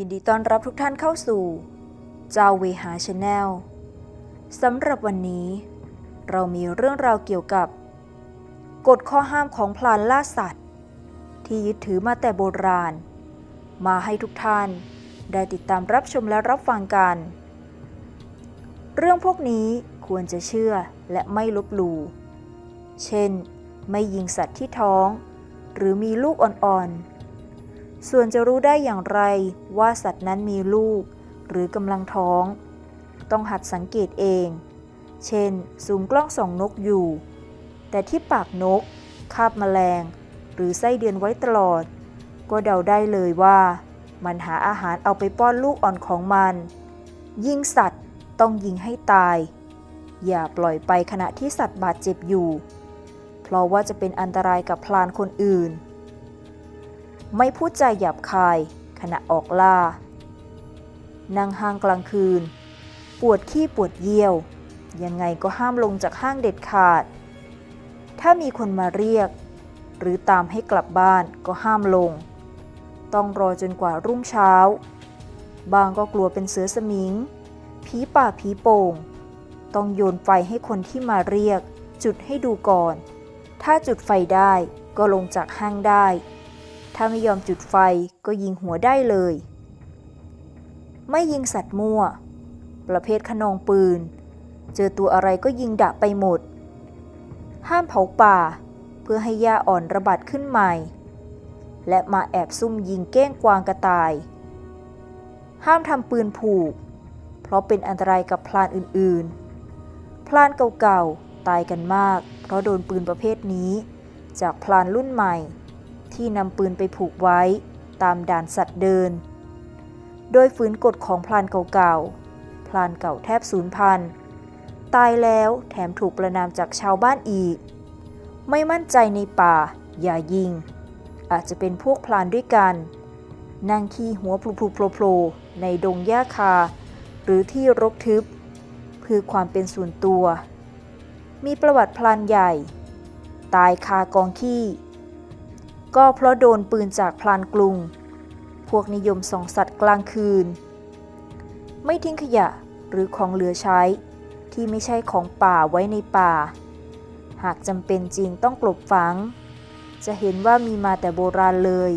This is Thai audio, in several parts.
ยินดีต้อนรับทุกท่านเข้าสู่ เจ้าเวหาชาแนลสำหรับวันนี้ เรามีเรื่องราวเกี่ยวกับ กฎข้อห้ามของพลานล่าสัตว์ ที่ยึดถือมาแต่โบราณ มาให้ทุกท่านได้ติดตามรับชมและรับฟังกัน เรื่องพวกนี้ควรจะเชื่อและไม่ลบหลู่ เช่น ไม่ยิงสัตว์ที่ท้อง หรือมีลูกอ่อนๆ ส่วนจะรู้ได้อย่างไรว่าสัตว์นั้นมีลูก หรือกำลังท้อง ต้องหัดสังเกตเอง เช่นซูมกล้องส่องนกอยู่ แต่ที่ปากนก คาบแมลง หรือไส้เดือนไว้ตลอด ก็เดาได้เลยว่า มันหาอาหารเอาไปป้อนลูกอ่อนของมัน ยิงสัตว์ต้องยิงให้ตาย อย่าปล่อยไปขณะที่สัตว์บาดเจ็บอยู่ เพราะว่าจะเป็นอันตรายกับพลานคนอื่น ไม่พูดใจาหยาบคายขณะออกล่า นั่งห้างกลางคืน ปวดขี้ปวดเยี่ยว ยังไงก็ห้ามลงจากห้างเด็ดขาด ถ้ามีคนมาเรียก หรือตามให้กลับบ้านก็ห้ามลง ต้องรอจนกว่ารุ่งเช้า บางก็กลัวเป็นเสือสมิง ผีป่าผีโป่ง ต้องโยนไฟให้คนที่มาเรียก จุดให้ดูก่อน ถ้าจุดไฟได้ก็ลงจากห้างได้ ถ้าไม่ยอมจุดไฟก็ยิงหัวได้เลย ไม่ยิงสัตว์มั่ว ประเภทขนองปืน เจอตัวอะไรก็ยิงดะไปหมด ห้ามเผาป่า เพื่อให้หญ้าอ่อนระบาดขึ้นใหม่ และมาแอบซุ่มยิงเก้งกวางกระต่าย ห้ามทำปืนผูก เพราะเป็นอันตรายกับพลานอื่นๆ พลานเก่าๆ ตายกันมาก เพราะโดนปืนประเภทนี้ จากพลานรุ่นใหม่ ที่นำปืนไปผูกไว้ ตามด่านสัตว์เดิน โดยฝืนกฎของพลานเก่าๆ พลานเก่าแทบสูญพันธุ์ตายแล้วแถมถูกประนามจากชาวบ้านอีก ไม่มั่นใจในป่า อย่ายิง อาจจะเป็นพวกพลานด้วยกันนั่งขี้หัวพลุๆโผล่ในดงหญ้าคา หรือที่รกทึบ เพื่อความเป็นส่วนตัว มีประวัติพลานใหญ่ ตายคากองขี้ ก็เพราะโดนปืนจากพลานกรุง พวกนิยมส่องสัตว์กลางคืน ไม่ทิ้งขยะหรือของเหลือใช้ ที่ไม่ใช่ของป่าไว้ในป่า หากจำเป็นจริงต้องกลบฝัง จะเห็นว่ามีมาแต่โบราณเลย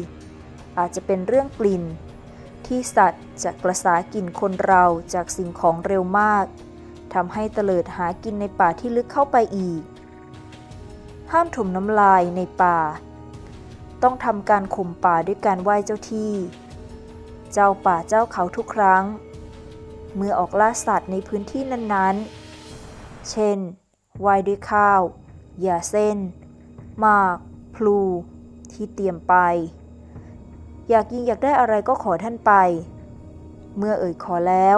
อาจจะเป็นเรื่องกลิ่น ที่สัตว์จะกระสากลิ่นคนเราจากสิ่งของเร็วมากทำให้เตลิดหากินในป่าที่ลึกเข้าไปอีก ห้ามถมน้ำลายในป่า ต้องทำการข่มป่าด้วยการไหว้เจ้าที่ เจ้าป่าเจ้าเขาทุกครั้ง เมื่อออกล่าสัตว์ในพื้นที่นั้นๆ เช่นไหว้ด้วยข้าว หย่าเส้นหมาก พลู ที่เตรียมไป อยากยิงอยากได้อะไรก็ขอท่านไป เมื่อเอ่ยขอแล้ว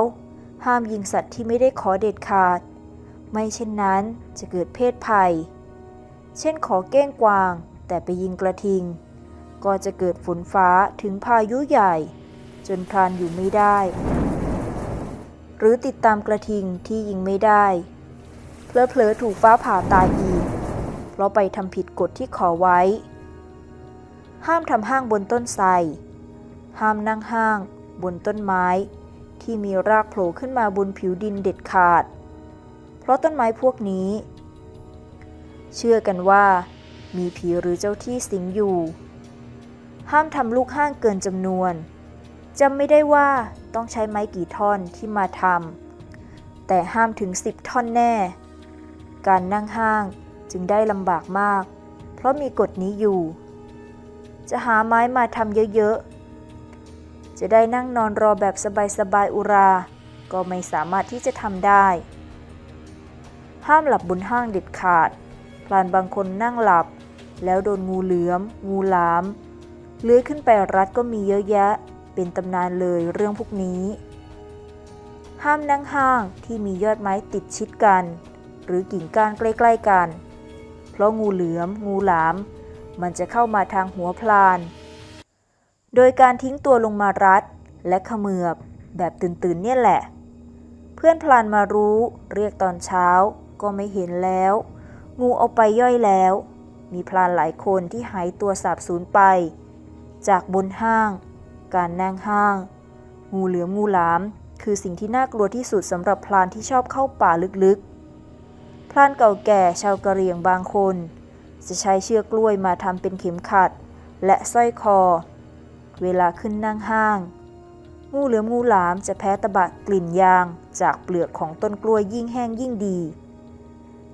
ห้ามยิงสัตว์ที่ไม่ได้ขอเด็ดขาด ไม่เช่นนั้นจะเกิดเพศภัย เช่นขอเก้งกวางแต่ไปยิงกระทิง ก็จะเกิดฝนฟ้าถึงพายุใหญ่ จนพรานอยู่ไม่ได้ หรือติดตามกระทิงที่ยิงไม่ได้เพลอๆถูกฟ้าผ่าตายอีก เพราะไปทำผิดกฎที่ขอไว้ ห้ามทำห้างบนต้นไทรห้ามนั่งห้างบนต้นไม้ ที่มีรากโผล่ขึ้นมาบนผิวดินเด็ดขาด เพราะต้นไม้พวกนี้ เชื่อกันว่า มีผีหรือเจ้าที่สิงอยู่ ห้ามทำลูกห้างเกินจำนวนจำไม่ได้ว่าต้องใช้ไม้กี่ท่อนที่มาทำแต่ห้ามถึง 10 ท่อนแน่ การนั่งห้างจึงได้ลำบากมาก เพราะมีกฎนี้อยู่ จะหาไม้มาทำเยอะๆ จะได้นั่งนอนรอแบบสบายๆอุรา ก็ไม่สามารถที่จะทำได้ ห้ามหลับบนห้างเด็ดขาด พลานบางคนนั่งหลับ แล้วโดนงูเหลือม งูหลาม เลื้อยขึ้นไปรัดก็มีเยอะแยะ เป็นตำนานเลยเรื่องพวกนี้ ห้ามนั่งห้างที่มียอดไม้ติดชิดกัน หรือกิ่งก้านใกล้ ๆกัน เพราะงูเหลือม งูหลาม มันจะเข้ามาทางหัวพลาน โดยการทิ้งตัวลงมารัดและขมือบแบบตื่นๆเนี่ยแหละ เพื่อนพลานมารู้เรียกตอนเช้าก็ไม่เห็นแล้ว งูเอาไปย่อยแล้ว มีพลานหลายคนที่หายตัวสาบสูญไป จากบนห้าง การนั่งห้าง งูเหลือมงูหลาม คือสิ่งที่น่ากลัวที่สุดสำหรับพรานที่ชอบเข้าป่าลึกๆพรานเก่าแก่ชาวกะเหรี่ยงบางคน จะใช้เชือกกล้วยมาทำเป็นเข็มขัด และสร้อยคอ เวลาขึ้นนั่งห้าง งูเหลือมงูหลามจะแพ้ตะบะกลิ่นยางจากเปลือกของต้นกล้วยยิ่งแห้งยิ่งดี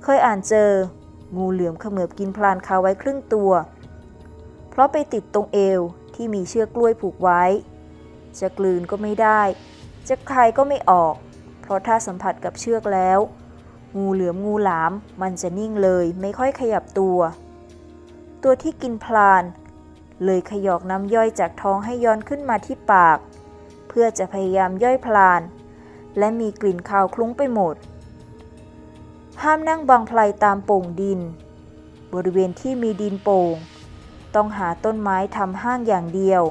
เคยอ่านเจอ งูเหลือมเขมือบกินพลานคาไว้ครึ่งตัว เพราะไปติดตรงเอว ที่มีเชือกกล้วยผูกไว้ จะกลืนก็ไม่ได้ จะคายก็ไม่ออก เพราะถ้าสัมผัสกับเชือกแล้ว งูเหลือมงูหลาม มันจะนิ่งเลยไม่ค่อยขยับตัว ตัวที่กินพลาน เลยขยอกน้ำย่อยจากท้องให้ย้อนขึ้นมาที่ปาก เพื่อจะพยายามย่อยพลาน และมีกลิ่นคาวคลุ้งไปหมด ห้ามนั่งบังไพลตามโป่งดิน บริเวณที่มีดินโป่ง ต้องหาต้นไม้ทำห้างอย่างเดียว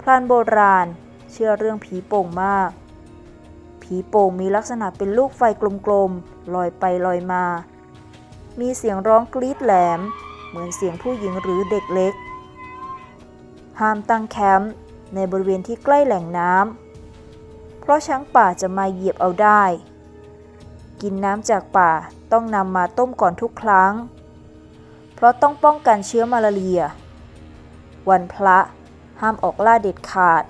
พรานโบราณเชื่อเรื่องผีโป่งมาก ผีโป่งมีลักษณะเป็นลูกไฟกลมๆลอยไปลอยมา มีเสียงร้องกรีดแหลม เหมือนเสียงผู้หญิงหรือเด็กเล็ก ห้ามตั้งแคมป์ในบริเวณที่ใกล้แหล่งน้ำ เพราะช้างป่าจะมาเหยียบเอาได้ กินน้ำจากป่าต้องนำมาต้มก่อนทุกครั้ง เพราะต้องป้องกันเชื้อมาลาเรีย วันพระห้ามออกล่าเด็ดขาด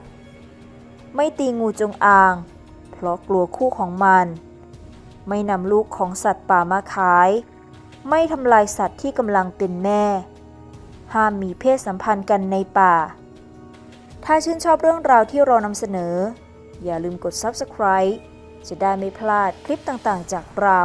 ไม่ตีงูจงอาง เพราะกลัวคู่ของมัน ไม่นำลูกของสัตว์ป่ามาขาย ไม่ทำลายสัตว์ที่กำลังเป็นแม่ ห้ามมีเพศสัมพันธ์กันในป่า ถ้าชื่นชอบเรื่องราวที่เรานำเสนอ อย่าลืมกด Subscribe จะได้ไม่พลาดคลิปต่างๆจากเรา